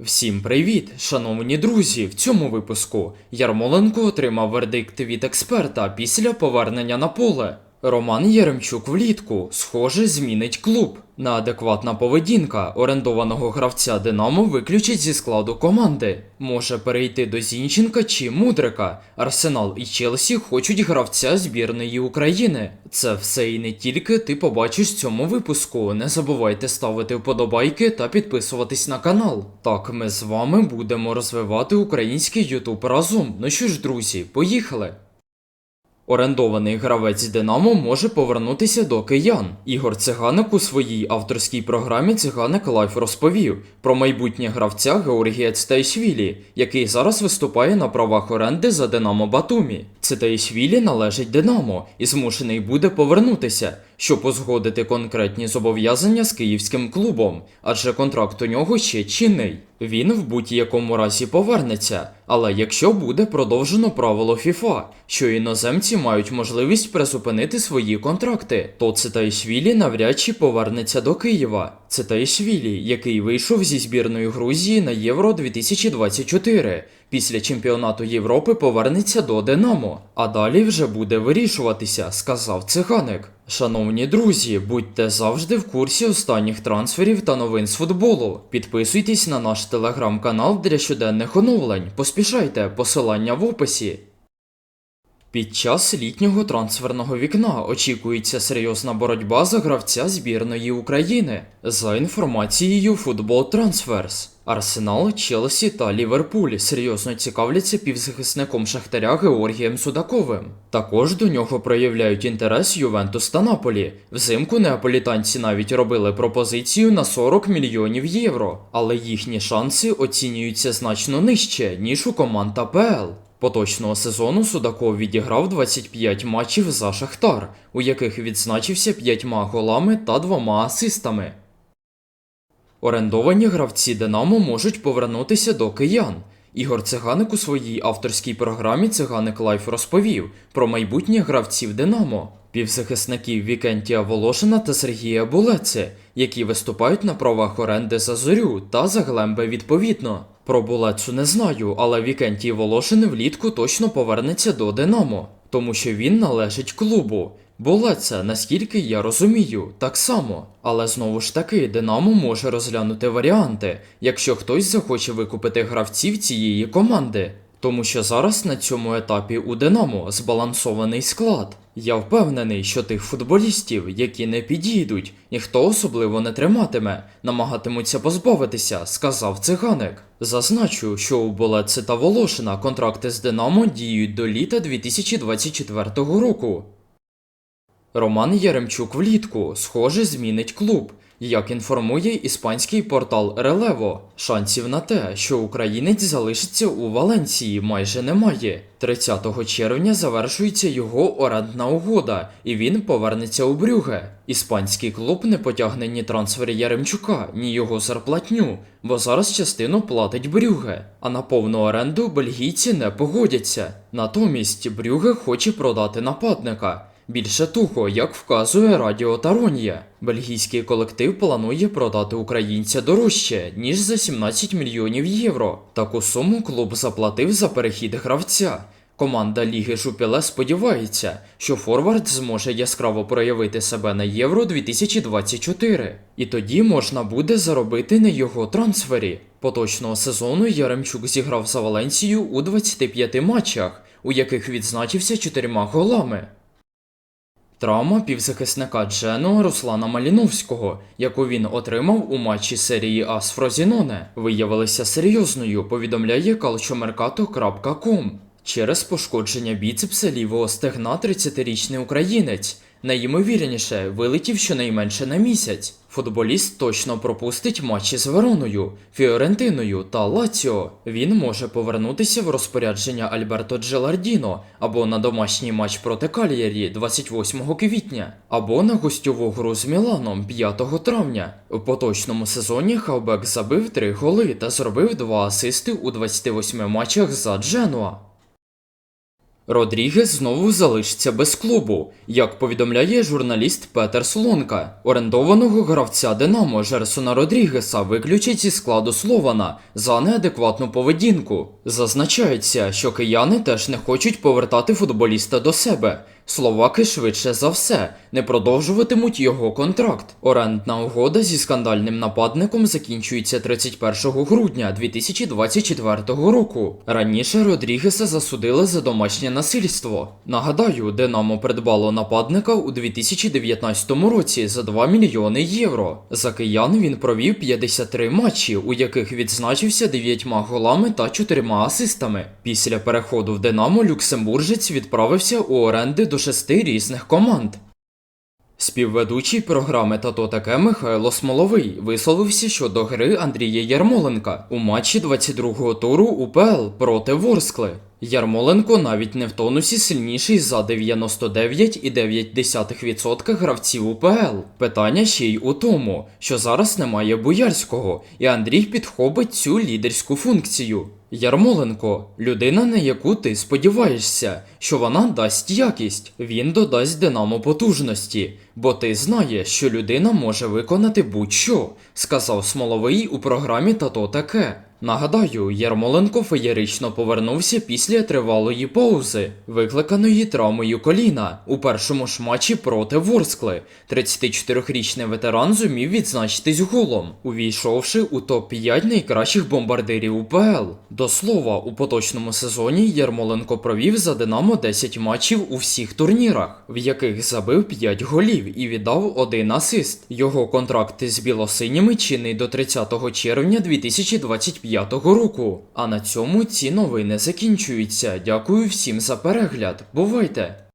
Всім привіт, шановні друзі! В цьому випуску Ярмоленко отримав вердикт від експерта після повернення на поле. Роман Єремчук влітку, схоже, змінить клуб. Неадекватна поведінка орендованого гравця Динамо виключить зі складу команди. Може перейти до Зінченка чи Мудрика. Арсенал і Челсі хочуть гравця збірної України. Це все і не тільки ти побачиш в цьому випуску. Не забувайте ставити вподобайки та підписуватись на канал. Так, ми з вами будемо розвивати український Ютуб разом. Ну що ж, друзі, поїхали! Орендований гравець Динамо може повернутися до киян. Ігор Циганик у своїй авторській програмі Циганик Лайф розповів про майбутнє гравця Георгія Цтайшвілі, який зараз виступає на правах оренди за Динамо Батумі. Цтайшвілі належить Динамо і змушений буде повернутися, щоб узгодити конкретні зобов'язання з київським клубом, адже контракт у нього ще чинний. Він в будь-якому разі повернеться, але якщо буде продовжено правило FIFA, що іноземці мають можливість призупинити свої контракти, то Цитаїшвілі навряд чи повернеться до Києва. Цитаїшвілі, який вийшов зі збірної Грузії на Євро 2024, після чемпіонату Європи повернеться до Динамо, а далі вже буде вирішуватися, сказав циганик. Шановні друзі, будьте завжди в курсі останніх трансферів та новин з футболу. Підписуйтесь на наш телеграм-канал для щоденних оновлень. Поспішайте, посилання в описі. Під час літнього трансферного вікна очікується серйозна боротьба за гравця збірної України. За інформацією Football Transfers, Арсенал, Челсі та Ліверпуль серйозно цікавляться півзахисником Шахтаря Георгієм Судаковим. Також до нього проявляють інтерес Ювентус та Наполі. Взимку неаполітанці навіть робили пропозицію на 40 мільйонів євро, але їхні шанси оцінюються значно нижче, ніж у команд АПЛ. Поточного сезону Судаков відіграв 25 матчів за Шахтар, у яких відзначився 5 голами та 2 асистами. Орендовані гравці Динамо можуть повернутися до киян. Ігор Циганик у своїй авторській програмі Циганик Лайф розповів про майбутнє гравців Динамо, півзахисників Вікентія Волошина та Сергія Булеце, які виступають на правах оренди за зорю та за Глембе відповідно. Про Булецу не знаю, але Вікентій Волошин влітку точно повернеться до Динамо, тому що він належить клубу. Булеце, наскільки я розумію, так само. Але знову ж таки, Динамо може розглянути варіанти, якщо хтось захоче викупити гравців цієї команди. Тому що зараз на цьому етапі у Динамо збалансований склад. Я впевнений, що тих футболістів, які не підійдуть, ніхто особливо не триматиме, намагатимуться позбавитися, сказав циганик. Зазначу, що у Болеце та Волошина контракти з Динамо діють до літа 2024 року. Роман Яремчук влітку, схоже, змінить клуб. Як інформує іспанський портал Релево, шансів на те, що українець залишиться у Валенції, майже немає. 30 червня завершується його орендна угода, і він повернеться у Брюге. Іспанський клуб не потягне ні трансфери Яремчука, ні його зарплатню, бо зараз частину платить Брюге, а на повну оренду бельгійці не погодяться. Натомість Брюге хоче продати нападника. Більше того, як вказує Радіо Таронія, бельгійський колектив планує продати українця дорожче, ніж за 17 мільйонів євро. Таку суму клуб заплатив за перехід гравця. Команда Ліги Жупіле сподівається, що Форвард зможе яскраво проявити себе на Євро 2024, і тоді можна буде заробити на його трансфері. Поточного сезону Яремчук зіграв за Валенсію у 25 матчах, у яких відзначився чотирма голами. Травма півзахисника Джену Руслана Маліновського, яку він отримав у матчі серії А Фрозіноне, виявилася серйозною, повідомляє calciomercato.com. Через пошкодження біцепса лівого стегна 30-річний українець найімовірніше вилетів щонайменше на місяць. Футболіст точно пропустить матчі з Вероною, Фіорентиною та Лаціо. Він може повернутися в розпорядження Альберто Джелардіно або на домашній матч проти Кальєрі 28 квітня, або на гостьову гру з Міланом 5 травня. У поточному сезоні Хавбек забив 3 голи та зробив 2 асисти у 28 матчах за Дженуа. Родрігес знову залишиться без клубу, як повідомляє журналіст Петер Слонка. Орендованого гравця Динамо Жерсона Родрігеса виключить зі складу Слована за неадекватну поведінку. Зазначається, що кияни теж не хочуть повертати футболіста до себе. Словаки швидше за все не продовжуватимуть його контракт. Орендна угода зі скандальним нападником закінчується 31 грудня 2024 року. Раніше Родрігеса засудили за домашнє насильство. Нагадаю, Динамо придбало нападника у 2019 році за 2 мільйони євро. За киян він провів 53 матчі, у яких відзначився 9 голами та 4 асистами. Після переходу в Динамо люксембуржець відправився у оренди до шести різних команд. Співведучий програми «Тато таке Михайло Смоловий висловився щодо гри Андрія Ярмоленка у матчі 22-го туру УПЛ проти Ворскли. Ярмоленко навіть не в тонусі сильніший за 99,9% гравців УПЛ. Питання ще й у тому, що зараз немає Боярського, і Андрій підхопить цю лідерську функцію. Ярмоленко людина, на яку ти сподіваєшся, що вона дасть якість. Він додасть Динамо потужності, бо ти знаєш, що людина може виконати будь-що, сказав Смоловий у програмі Тато таке. Нагадаю, Ярмоленко феєрично повернувся після тривалої паузи, викликаної травмою коліна у першому ж матчі проти Ворскли. 34-річний ветеран зумів відзначитись голом, увійшовши у топ-5 найкращих бомбардирів УПЛ. До слова, у поточному сезоні Ярмоленко провів за Динамо 10 матчів у всіх турнірах, в яких забив 5 голів і віддав один асист. Його контракт з білосиніми чинний до 30 червня 2025 року. А на цьому ці новини закінчуються. Дякую всім за перегляд. Бувайте!